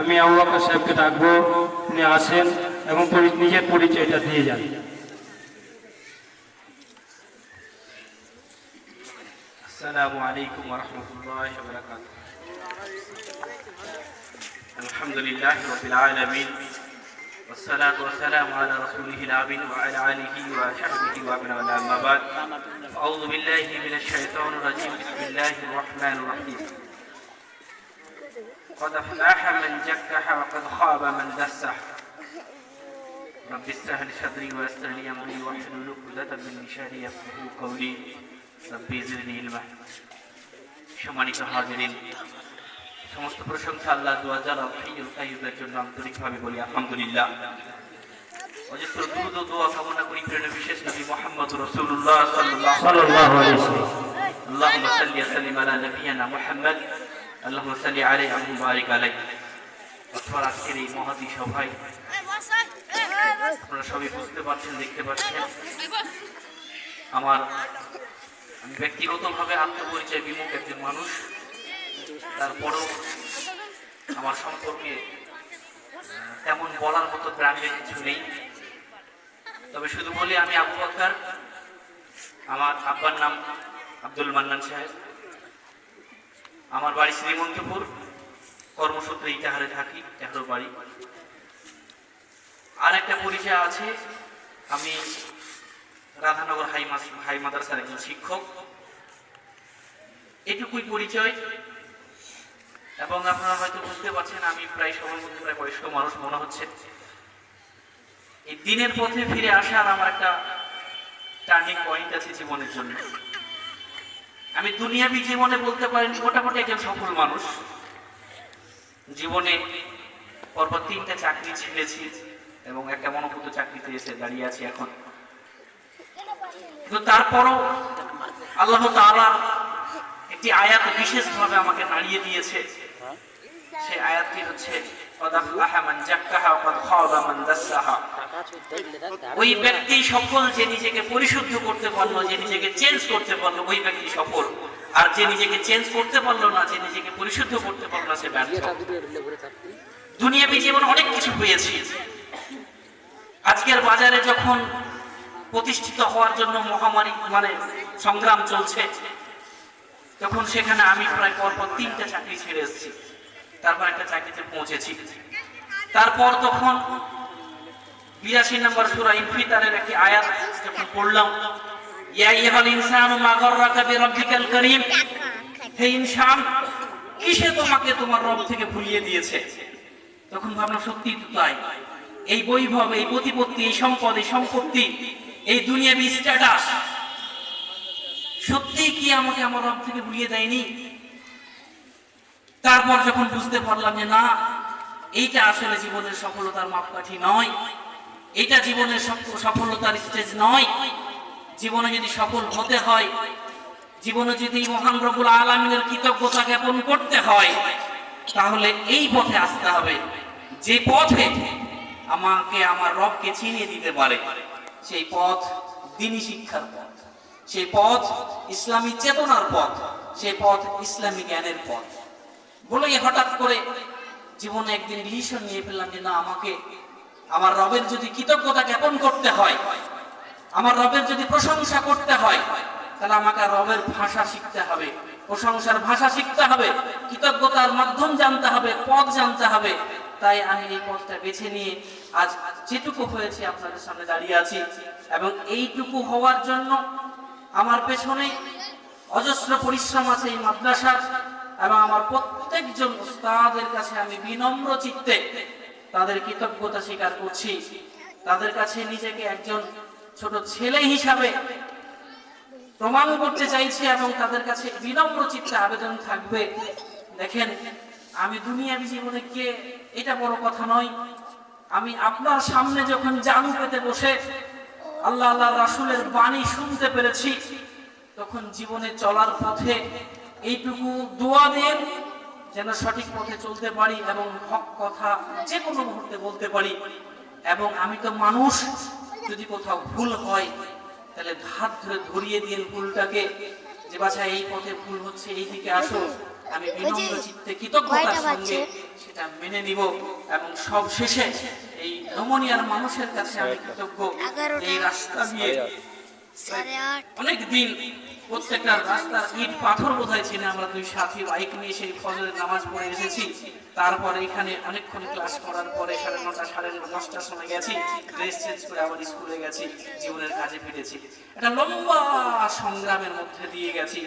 আমি আবু বকর সাহেবকে ডাকবো উনি আসেন এবং পরি- নিজের পরিচয়টা দিয়ে যান السلام عليكم ورحمة الله وبركاته الحمد لله رب العالمين والصلاة والسلام على رسوله الأمين وعلى آله وصحبه ومن والاه أما بعد أعوذ بالله من الشيطان الرجيم بسم الله الرحمن الرحيم قد أفلح من زكاها وقد خاب من دسها رب اشرح لي صدري ويسر لي أمري واحلل عقدة من لساني يفقهوا قولي রব্বি জিদনি ইলমা সম্মানিত হাজিরিন সমস্ত প্রশংসা আল্লাহ দুয়াজার হাইয়ুল কাইয়ুমের জন্য আন্তরিকভাবে বলি আলহামদুলিল্লাহ অজস্র দুরুদ ও দোয়া কামনা করি প্রেরণ বিশেষ নবী মোহাম্মদ রাসূলুল্লাহ সাল্লাল্লাহু সাল্লাল্লাহু আলাইহি ওয়াসাল্লাম اللهم صل وسلم على نبينا আল্লাহ সালি আরে আবু বারিক আলাই অথবা আজকের এই মহাদি সভায় আপনারা সবই বুঝতে পারছেন, দেখতে পাচ্ছেন। আমার ব্যক্তিগতভাবে আত্মপরিচয় বিমুখ একজন মানুষ। তারপরেও আমার সম্পর্কে তেমন বলার মতো ব্র্যান্ডের কিছু নেই। তবে শুধু বলি, আমি আবু আমার আব্বার নাম আব্দুল মান্নান সাহেব। আমার বাড়ি শ্রীমন্তপুর, কর্মসূত্রে ইটাহারে থাকি ইটাহার বাড়ি। আর একটা পরিচয় আছে, আমি রাধানগর হাই হাই মাদ্রাসার একজন শিক্ষক। এটুকুই পরিচয়, এবং আপনারা হয়তো বুঝতে পারছেন, আমি প্রায় সময় মধ্যে প্রায় বয়স্ক মানুষ, মনে হচ্ছে। এই দিনের পথে ফিরে আসার আমার একটা টার্নিং পয়েন্ট আছে জীবনের জন্য। আমি দুনিয়াবি জীবনে বলতে পারেন মোটামুটি একজন সফল মানুষ। জীবনে পরপর তিনটা চাকরি ছেড়েছি এবং একটা মনোভূত চাকরিতে এসে দাঁড়িয়ে আছি এখন। কিন্তু তারপরও আল্লাহ একটি আয়াত বিশেষভাবে আমাকে দাঁড়িয়ে দিয়েছে। সেই আয়াতটি হচ্ছে ওই ব্যক্তি সফল যে নিজেকে পরিশুদ্ধ করতে পারল, যে নিজেকে চেঞ্জ করতে পারল, ওই ব্যক্তি সফল। আর যে নিজেকে চেঞ্জ করতে পারল না, যে নিজেকে পরিশুদ্ধ করতে পারল না, সে দুনিয়াবি জীবন অনেক কিছু পেয়েছি। আজকের বাজারে যখন প্রতিষ্ঠিত হওয়ার জন্য মহামারী মানে সংগ্রাম চলছে, তখন সেখানে আমি প্রায় পরপর তিনটা চাকরি ছেড়ে এসেছি। তারপর একটা চাকরিতে পৌঁছেছি। তারপর তখন বিরাশি নম্বর সুরা ইনফিতারের একটি আয়াত যখন পড়লাম কিসে তোমাকে তোমার থেকে ভুলিয়ে দিয়েছে? তখন ভাবলাম, সত্যি এই বৈভব, এই প্রতিপত্তি, এই সম্পদ, এই সম্পত্তি, এই সত্যি কি আমাকে আমার রব থেকে ভুলিয়ে দেয়নি? তারপর যখন বুঝতে পারলাম যে না, এইটা আসলে জীবনের সফলতার মাপকাঠি নয় এটা জীবনের সফলতার স্টেজ নয়। জীবনে যদি সফল হতে হয়, জীবনে যদি মহান রবুল আলমিনের কৃতজ্ঞতা জ্ঞাপন করতে হয়, তাহলে এই পথে আসতে হবে। যে পথে আমাকে, আমার রবকে চিনিয়ে দিতে পারে, সেই পথ দিনী শিক্ষার পথ। সেই পথ ইসলামী চেতনার পথ, সেই পথ ইসলামী জ্ঞানের পথ। বলেই হঠাৎ করে জীবনে একদিন ডিসিশন নিয়ে ফেললাম যে, না, আমাকে, আমার রবের যদি কৃতজ্ঞতা জ্ঞাপন করতে হয়, আমার রবের যদি প্রশংসা করতে হয়, তাহলে আমাকে রবের ভাষা শিখতে হবে, প্রশংসার ভাষা শিখতে হবে, কৃতজ্ঞতার মাধ্যম জানতে হবে, পথ জানতে হবে। তাই আমি এই পথটা বেছে নিয়ে আজ যেটুকু হয়েছে আপনাদের সামনে দাঁড়িয়ে আছি এবং এইটুকু হওয়ার জন্য আমার পেছনে অজস্র পরিশ্রম আছে এই মাদ্রাসার। এবং আমার প্রত্যেকজন উস্তাদের কাছে আমি বিনম্র চিত্তে তাদের কৃতজ্ঞতা স্বীকার করছি। তাদের কাছে নিজেকে একজন ছোট ছেলে হিসাবে প্রমাণ করতে চাইছি এবং তাদের কাছে বিনম্র চিত্তে আবেদন থাকবে। দেখেন, আমি দুনিয়াবি জীবনে কে? এটা বড় কথা নয়। আমি আপনার সামনে যখন জানু পেতে বসে আল্লাহ আল্লাহ রাসুলের বাণী শুনতে পেরেছি, তখন জীবনে চলার পথে এইটুকু দোয়া দেন যেন সঠিক পথে চলতে পারি এবং হক কথা যে কোনো মুহূর্তে বলতে পারি। এবং আমি তো মানুষ যদি কোথাও ভুল হয় তাহলে হাত ধরে ধরিয়ে দিয়ে ভুলটাকে যে বাছা এই পথে ভুল হচ্ছে এই দিকে আসো। আমি বিনম্র চিত্তে কৃতজ্ঞতার সঙ্গে সেটা মেনে নিব এবং সব শেষে এই নমনিয়ার মানুষের কাছে আমি কৃতজ্ঞ। এই রাস্তা দিয়ে অনেক দিন প্রত্যেকটা রাস্তার ইট পাথর বোধহয় চিনে আমরা দুই সাথী বাইক নিয়ে সেই ফজরের নামাজ পড়ে এসেছি। তারপরে এখানে অনেকক্ষণ ক্লাস করার পরে সাড়ে নটা, সাড়ে দশটার সময় গেছি। ড্রেস চেঞ্জ করে আবার স্কুলে গেছি, জীবনের কাজে ফিরেছি। একটা লম্বা সংগ্রামের মধ্যে দিয়ে গেছি।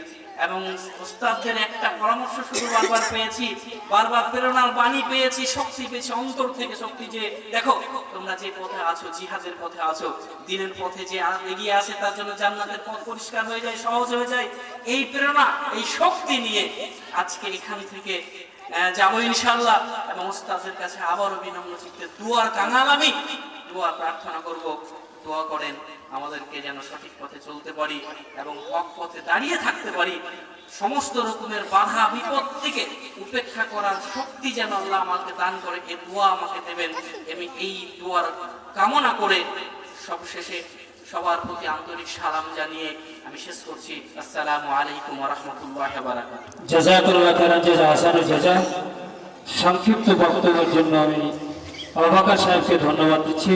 এবং ওস্তাদদের একটা পরামর্শ শুধু বারবার পেয়েছি, বারবার প্রেরণার বাণী পেয়েছি, শক্তি পেয়েছি, অন্তর থেকে শক্তি যে, দেখো, তোমরা যে পথে আছো, জিহাদের পথে আছো, দিনের পথে যে এগিয়ে আসে, তার জন্য জান্নাতের পথ পরিষ্কার হয়ে যায়, সহজ হয়ে যায়। এই প্রেরণা, এই শক্তি নিয়ে আজকে এখান থেকে যাব ইনশাল্লাহ এবং ওস্তাদের কাছে আবারও বিনম্র চিত্তে দুয়ার কাঙাল আমি। দোয়া প্রার্থনা করব। দোয়া করেন। আমাদেরকে যেন সঠিক পথে চলতে পারি এবং হক পথে দাঁড়িয়ে থাকতে পারি। সমস্ত রকমের বাধা, বিপদ থেকে উপেক্ষা করার শক্তি যেন আল্লাহ আমাকে দান করে এই দোয়া আমাকে দেবেন। আমি এই দোয়ার কামনা করে সবশেষে সবার প্রতি আন্তরিক সালাম জানিয়ে আমি শেষ করছি। আসসালামু আলাইকুম রহমতুল্লাহ সংক্ষিপ্ত বক্তব্যের জন্য আমি অবাকার সাহেবকে ধন্যবাদ দিচ্ছি।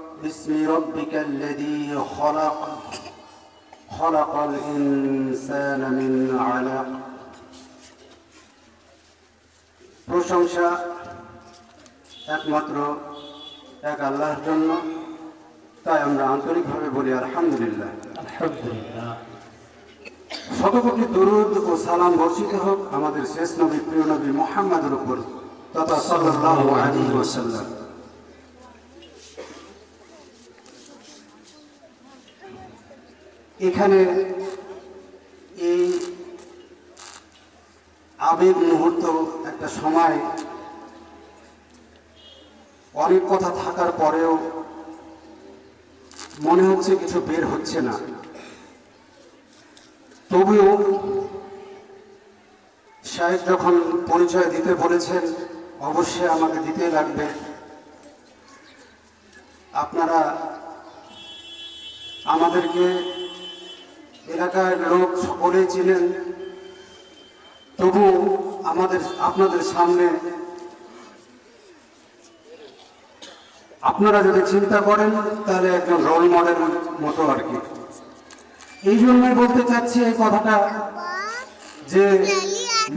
باسم ربك الذي خلق خلق الإنسان من علق প্রশংসা একমাত্র এক আল্লাহর জন্য তাই আমরা আন্তরিকভাবে বলি আলহামদুলিল্লাহ আলহামদুলিল্লাহ শতকোটি দরুদ ও সালাম বর্ষিত হোক আমাদের শেষ নবী প্রিয় নবী মোহাম্মদের উপর তথা সাল্লাল্লাহু আলাইহি ওয়াসাল্লাম এখানে এই আবেগ মুহূর্ত একটা সময়, অনেক কথা থাকার পরেও মনে হচ্ছে কিছু বের হচ্ছে না। তবুও সাহেব যখন পরিচয় দিতে বলেছেন, অবশ্যই আমাকে দিতে লাগবে। আপনারা আমাদেরকে এলাকার লোক সকলেই চিনেন তবু আমাদের, আপনাদের সামনে আপনারা যদি চিন্তা করেন, তাহলে একজন রোল মডেল মতো আর কি। এই জন্যই বলতে চাচ্ছি এই কথাটা যে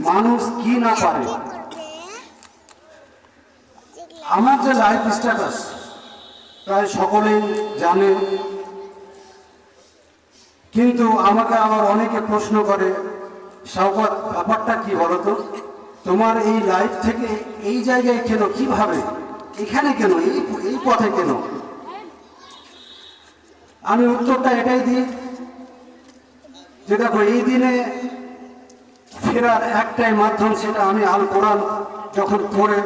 মানুষ কি না পারে। আমার যে লাইফ স্ট্যাটাস প্রায় সকলেই জানে কিন্তু আমাকে আবার অনেকে প্রশ্ন করে সৌকত ব্যাপারটা কি বলতো? তোমার এই লাইফ থেকে এই জায়গায় কেন, কীভাবে? এখানে কেন? এই এই পথে কেন? আমি উত্তরটা এটাই দিই যে দেখো, এই দিনে ফেরার একটাই মাধ্যম সেটা আমি আল কোরআন যখন পড়ে,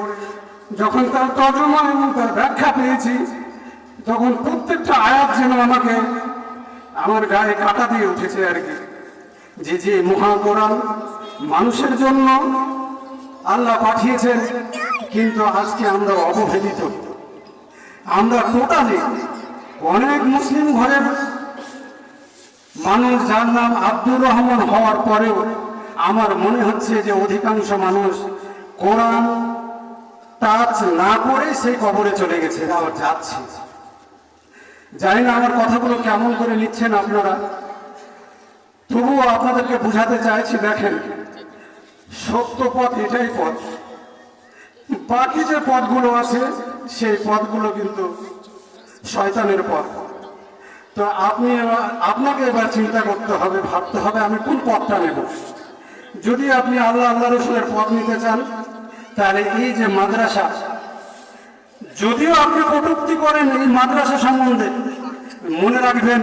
যখন তার তর্জমা এবং তার ব্যাখ্যা পেয়েছি, তখন প্রত্যেকটা আয়াত যেন আমাকে আমার গায়ে কাটা দিয়ে উঠেছে আর কি। যে যে মহা কোরআন মানুষের জন্য আল্লাহ পাঠিয়েছেন, কিন্তু আজকে আমরা অবহেলিত। আমরা টোটালি অনেক মুসলিম ঘরের মানুষ যার নাম আব্দুর রহমান হওয়ার পরেও আমার মনে হচ্ছে যে অধিকাংশ মানুষ কোরআন টাচ না করে সেই কবরে চলে গেছে আবার যাচ্ছে। জানি না আমার কথাগুলো কেমন করে নিচ্ছেন আপনারা। তবুও আপনাদেরকে বুঝাতে চাইছি, দেখেন, সত্য পথ এটাই পথ। বাকি যে পথগুলো আছে, সেই পথগুলো কিন্তু শয়তানের পথ। তো আপনি আপনাকে এবার চিন্তা করতে হবে, ভাবতে হবে আমি কোন পথটা নেব। যদি আপনি আল্লাহ আল্লাহ রসুলের পথ নিতে চান, তাহলে এই যে মাদ্রাসা যদিও আপনি কটুক্তি করেন এই মাদ্রাসা সম্বন্ধে, মনে রাখবেন,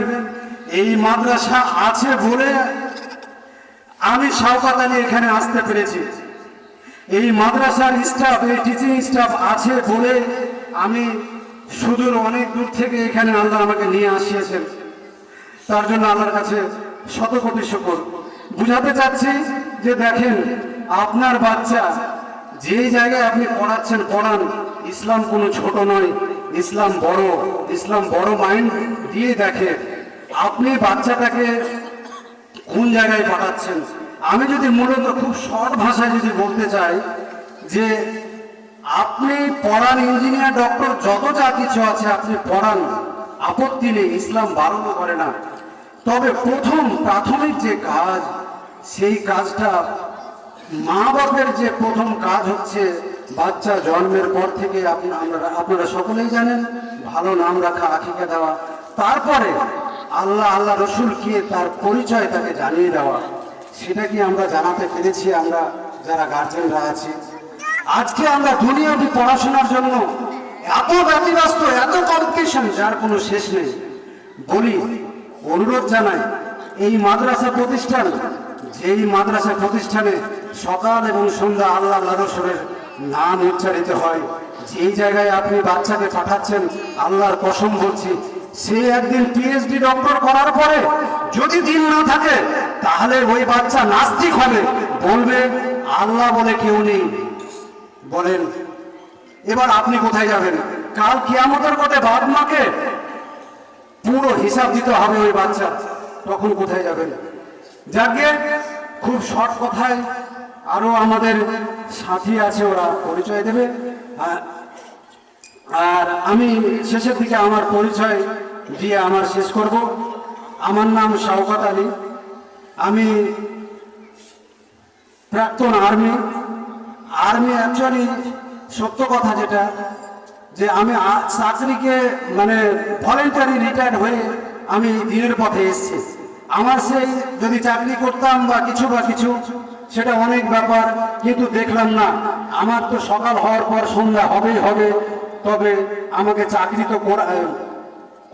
এই মাদ্রাসা আছে বলে আমি আলী এখানে আসতে পেরেছি। এই মাদ্রাসার স্টাফ এই টিচিং স্টাফ আছে বলে আমি সুদূর অনেক দূর থেকে এখানে আল্লাহ আমাকে নিয়ে আসিয়েছেন। তার জন্য আল্লাহর কাছে শত কোটি শুকর। বুঝাতে চাচ্ছি যে দেখেন, আপনার বাচ্চা যেই জায়গায় আপনি পড়াচ্ছেন, পড়ান ইসলাম কোনো ছোট নয়, ইসলাম বড়। ইসলাম বড় মাইন্ড দিয়ে দেখে। আপনি বাচ্চাটাকে কোন জায়গায় পাঠাচ্ছেন? আমি যদি মূলত খুব শর্ট ভাষায় যদি বলতে চাই যে, আপনি পড়ান ইঞ্জিনিয়ার ডক্টর যত যা কিছু আছে আপনি পড়ান, আপত্তি নেই, ইসলাম বারণ করে না। তবে প্রথম প্রাথমিক যে কাজ, সেই কাজটা মা বাপের যে প্রথম কাজ হচ্ছে বাচ্চা জন্মের পর থেকে আপনি আমরা আপনারা সকলেই জানেন, ভালো নাম রাখা, আখিকে দেওয়া। তারপরে আল্লাহ আল্লাহ রসুলকে তার পরিচয় তাকে জানিয়ে দেওয়া। সেটা কি আমরা জানাতে পেরেছি আমরা যারা গার্জেনরা আছি? আজকে আমরা দুনিয়াবি পড়াশোনার জন্য এত ব্যতিব্যস্ত, এত কম্পিটিশন যার কোনো শেষ নেই। বলি, অনুরোধ জানাই, এই মাদ্রাসা প্রতিষ্ঠান, যেই মাদ্রাসা প্রতিষ্ঠানে সকাল এবং সন্ধ্যা আল্লাহ আল্লাহ রসুলের নাম উচ্চারিত হয়। যেই জায়গায় আপনি বাচ্চাকে পাঠাচ্ছেন, আল্লাহর কসম বলছি, সে একদিন পিএইচডি ডক্টর করার পরে যদি দিন না থাকে, তাহলে ওই বাচ্চা নাস্তিক হবে। বলবে, আল্লাহ বলে কেউ নেই। বলেন, এবার আপনি কোথায় যাবেন? কাল কিয়ামতের কোটে বাপ মাকে পুরো হিসাব দিতে হবে ওই বাচ্চা। তখন কোথায় যাবেন? যাকে খুব শর্ট কথায় আরও আমাদের সাথী আছে, ওরা পরিচয় দেবে। আর- আমি শেষের দিকে আমার পরিচয় দিয়ে আমার শেষ করব। আমার নাম শওকত আলী। আমি প্রাক্তন আর্মি। আর্মি অ্যাকচুয়ালি সত্য কথা যেটা, যে আমি চাকরিকে মানে ভলেন্টারি রিটায়ার্ড হয়ে আমি দিনের পথে এসেছি। আমার সেই যদি চাকরি করতাম বা কিছু বা কিছু সেটা অনেক ব্যাপার, কিন্তু দেখলাম না। আমার তো সকাল হওয়ার পর সন্ধ্যা হবেই হবে, তবে আমাকে চাকরি তো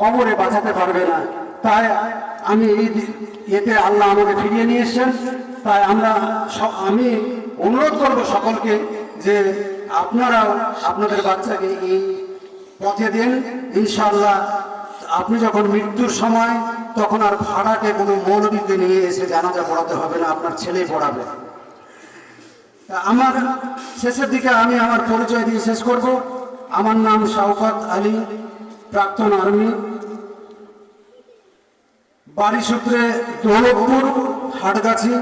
কবরে বাঁচাতে পারবে না। তাই আমি এতে আল্লাহ আমাকে ফিরিয়ে নিয়ে এসছেন। তাই আমরা আমি অনুরোধ করব সকলকে যে আপনারাও আপনাদের বাচ্চাকে এই পথে দিন। ইনশাল্লাহ আপনি যখন মৃত্যুর সময়, তখন আর ভাড়াকে কোনো মৌলবীকে নিয়ে এসে জানাজা পড়াতে হবে না, আপনার ছেলেই পড়াবে। আমার শেষের দিকে আমি আমার পরিচয় দিয়ে শেষ করব। আমার নাম শওকত আলী, প্রাক্তন আর্মি। বাড়ি সূত্রে দৌলতপুর, হাটগাছি,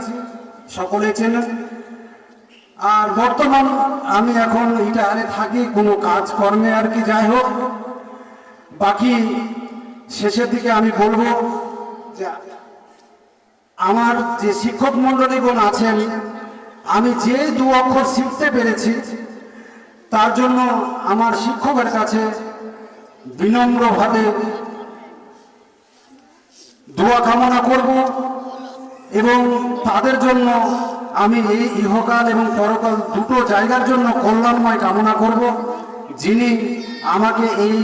সকলে চেনেন। আর বর্তমান আমি এখন ইটারে থাকি, কোনো কাজকর্মে আর কি, যাই হোক। বাকি শেষের দিকে আমি বলব যে আমার যে শিক্ষক মন্ডলীগণ আছেন আমি যে দু অক্ষর শিখতে পেরেছি, তার জন্য আমার শিক্ষকের কাছে বিনম্রভাবে দোয়া কামনা করব এবং তাদের জন্য আমি এই ইহকাল এবং পরকাল দুটো জায়গার জন্য কল্যাণময় কামনা করব, যিনি আমাকে এই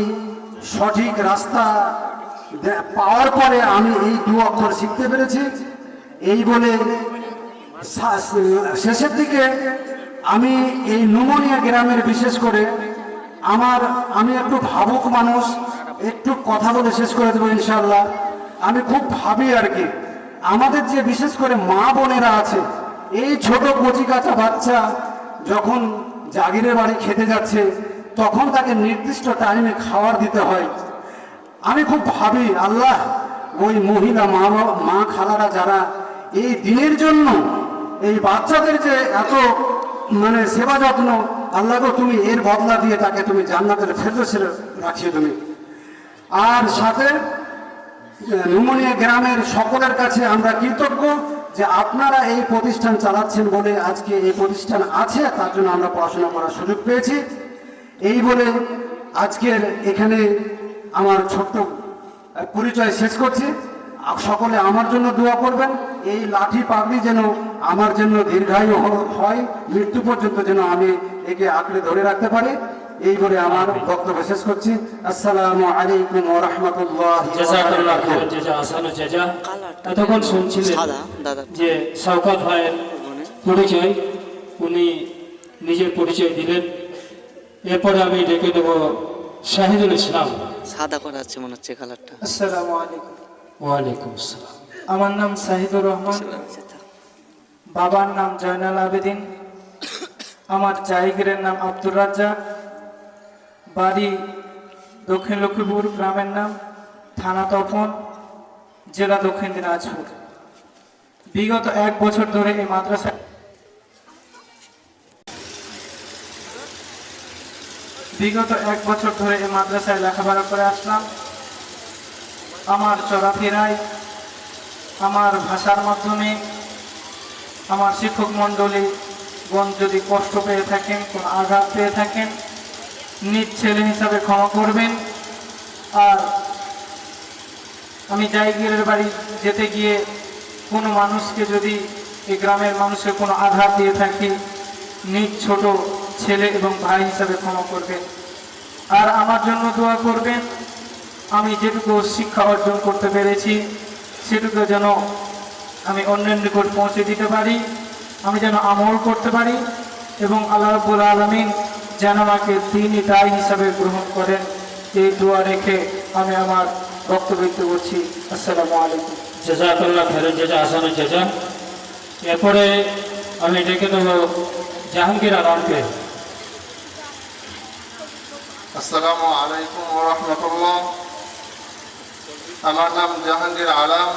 সঠিক রাস্তা পাওয়ার পরে আমি এই দু অক্ষর শিখতে পেরেছি। এই বলে শেষের দিকে আমি এই নুমোনিয়া গ্রামের বিশেষ করে আমার, আমি একটু ভাবুক মানুষ, একটু কথা বলে শেষ করে দেবো ইনশাল্লাহ আমি খুব ভাবি আর কি, আমাদের যে বিশেষ করে মা বোনেরা আছে, এই ছোট কচি কাঁচা বাচ্চা যখন জাগিরের বাড়ি খেতে যাচ্ছে, তখন তাকে নির্দিষ্ট টাইমে খাবার দিতে হয়। আমি খুব ভাবি, আল্লাহ, ওই মহিলা মা মা খালারা যারা, এই দিনের জন্য এই বাচ্চাদের যে এত মানে সেবা যত্ন, আল্লাহ গো, তুমি এর বদলা দিয়ে তাকে তুমি জান্নাতের ফেরদোসে রাখিয়ে তুমি আর সাথে নুমনিয়া গ্রামের সকলের কাছে আমরা কৃতজ্ঞ যে আপনারা এই প্রতিষ্ঠান চালাচ্ছেন বলে আজকে এই প্রতিষ্ঠান আছে, তার জন্য আমরা পড়াশোনা করার সুযোগ পেয়েছি। এই বলে আজকের এখানে আমার ছোট্ট পরিচয় শেষ করছি। সকলে আমার জন্য দোয়া করবেন। এই লাঠি পাগড়ি যেন আমার জন্য দীর্ঘায়ু হয় মৃত্যু পর্যন্ত যেন আমি একে আঁকড়ে ধরে রাখতে পারি। এই বলে আমার বক্তব্য শেষ করছি। আসসালামু আলাইকুম ওয়া রাহমাতুল্লাহি এতক্ষণ শুনছিলেন সাদা দাদা যে শওকত ভাইয়ের পরিচয় উনি নিজের পরিচয় দিলেন। এরপরে আমি ডেকে দেব শাহিদুল ইসলাম। সাদা করা আছে মনে হচ্ছে কালারটা। আসসালামু আলাইকুম। ওয়ালাইকুম আসসালাম। আমার নাম সাহিদুর রহমান। বাবার নাম জয়নাল আবেদিন। আমার জায়গিরের নাম আব্দুর রাজ্জাক। বাড়ি দক্ষিণ লক্ষ্মীপুর গ্রামের নাম থানা তপন, জেলা দক্ষিণ দিনাজপুর। বিগত এক বছর ধরে এই মাদ্রাসা বিগত এক বছর ধরে এই মাদ্রাসায় লেখাপড়া করে আসলাম। আমার চলাফেরায়, আমার ভাষার মাধ্যমে, আমার শিক্ষক মণ্ডলী গণ যদি কষ্ট পেয়ে থাকেন, কোনো আঘাত পেয়ে থাকেন, নিজ ছেলে হিসাবে ক্ষমা করবেন। আর আমি জায়গিরের বাড়ি যেতে গিয়ে কোনো মানুষকে যদি এই গ্রামের মানুষের কোনো আঘাত দিয়ে থাকি, নিজ ছোট ছেলে এবং ভাই হিসাবে ক্ষমা করবেন। আর আমার জন্য দোয়া করবেন। আমি যেটুকু শিক্ষা অর্জন করতে পেরেছি সেটুকু যেন আমি অন্যের নিকট পৌঁছে দিতে পারি আমি যেন আমল করতে পারি এবং আল্লাহ রাব্বুল আলমিন যেন আমাকে তিনি দায় হিসাবে গ্রহণ করেন। এই দোয়া রেখে আমি আমার বক্তব্য ব্যক্ত করছি আসসালামু আলাইকুম। জেজাকুল্লাহ ফেরত জেজা আসানুল জেজা এরপরে আমি ডেকে দেব জাহাঙ্গীর আলমকে। আসসালামু আলাইকুম রহমতুল্লাহ। আমার নাম জাহাঙ্গীর আলম,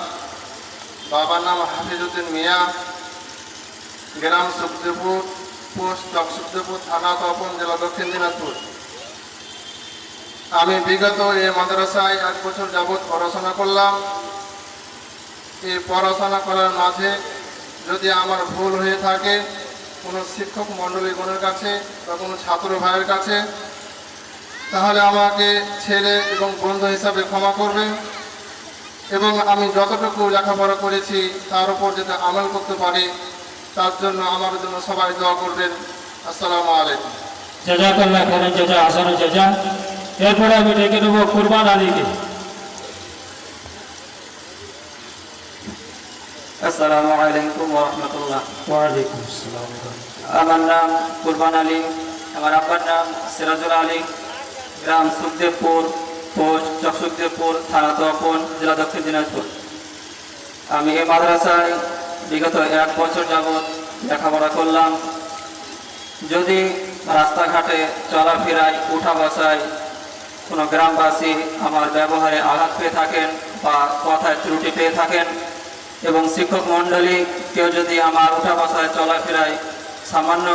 বাবার নাম হাফিজউদ্দিন মিয়া, গ্রাম সুখদেবপুর, পোস্ট চকসুখদেবপুর থানা তপন, জেলা দক্ষিণ দিনাজপুর। আমি বিগত এ মাদ্রাসায় এক বছর যাবৎ পড়াশোনা করলাম। এই পড়াশোনা করার মাঝে যদি আমার ভুল হয়ে থাকে, কোনো শিক্ষক মণ্ডলীগণের কাছে বা কোনো ছাত্র ভাইয়ের কাছে, তাহলে আমাকে ছেলে এবং বন্ধু হিসাবে ক্ষমা করবেন। এবং আমি যতটুকু লেখাপড়া করেছি তার উপর যাতে আমল করতে পারি তার জন্য আমার জন্য সবাই দোয়া করবেন। আসসালামু আলাইকুম। জেজাকুল্লাহ জেজা জেজা। এরপরে আমি ডেকে দেব কুরবান আলীকে। আসসালামু আলাইকুম রহমতুল্লাহ। ওয়ালাইকুম আসসালাম। আমার নাম কুরবান আলী আমার আব্বার নাম সিরাজুল আলী গ্রাম সুখদেবপুর। পোস্ট চকসুখদেবপুর থানা তপন জেলা দক্ষিণ দিনাজপুর। আমি এই মাদ্রাসায় বিগত এক বছর যাবৎ লেখাপড়া করলাম। যদি রাস্তাঘাটে চলাফেরায়, উঠা বসায় কোনো গ্রামবাসী আমার ব্যবহারে আঘাত পেয়ে থাকেন বা কথায় ত্রুটি পেয়ে থাকেন এবং শিক্ষক মণ্ডলী কেউ যদি আমার উঠা বসায়, চলাফেরায় সামান্য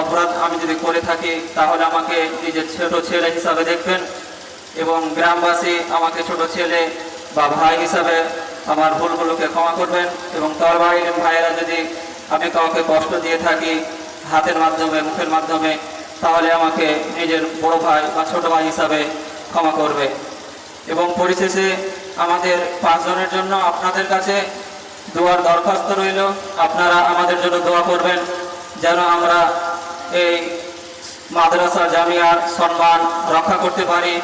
অপরাধ আমি যদি করে থাকি, তাহলে আমাকে নিজের ছোট ছেলে হিসাবে দেখবেন। এবং গ্রামবাসী, আমাকে ছোট ছেলে বা ভাই হিসাবে আমার ভুলগুলোকে ক্ষমা করবেন এবং তার বাইরের ভাইয়েরা, যদি আমি কাউকে কষ্ট দিয়ে থাকি হাতের মাধ্যমে, মুখের মাধ্যমে, তাহলে আমাকে নিজের বড় ভাই বা ছোট ভাই হিসাবে ক্ষমা করবে। এবং পরিশেষে আমাদের পাঁচজনের জন্য আপনাদের কাছে দোয়ার দরখাস্ত রইল। আপনারা আমাদের জন্য দোয়া করবেন যেন আমরা এই মাদ্রাসা জামিয়ার সম্মান রক্ষা করতে পারি।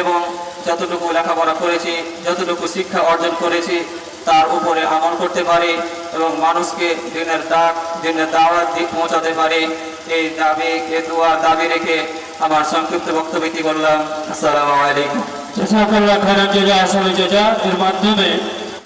এবং যতটুকু লেখাপড়া করেছি, যতটুকু শিক্ষা অর্জন করেছি, তার উপরে আমল করতে পারি এবং মানুষকে দিনের ডাক, দিনের দাওয়াত দিক পৌঁছাতে পারি। এই দাবি, এ দোয়া, দাবি রেখে আমার সংক্ষিপ্ত বক্তব্য করলাম। আসসালামু আলাইকুম। জেজাকুল্লাহ ফেরত জেজা আসানুল জেজা এর মাধ্যমে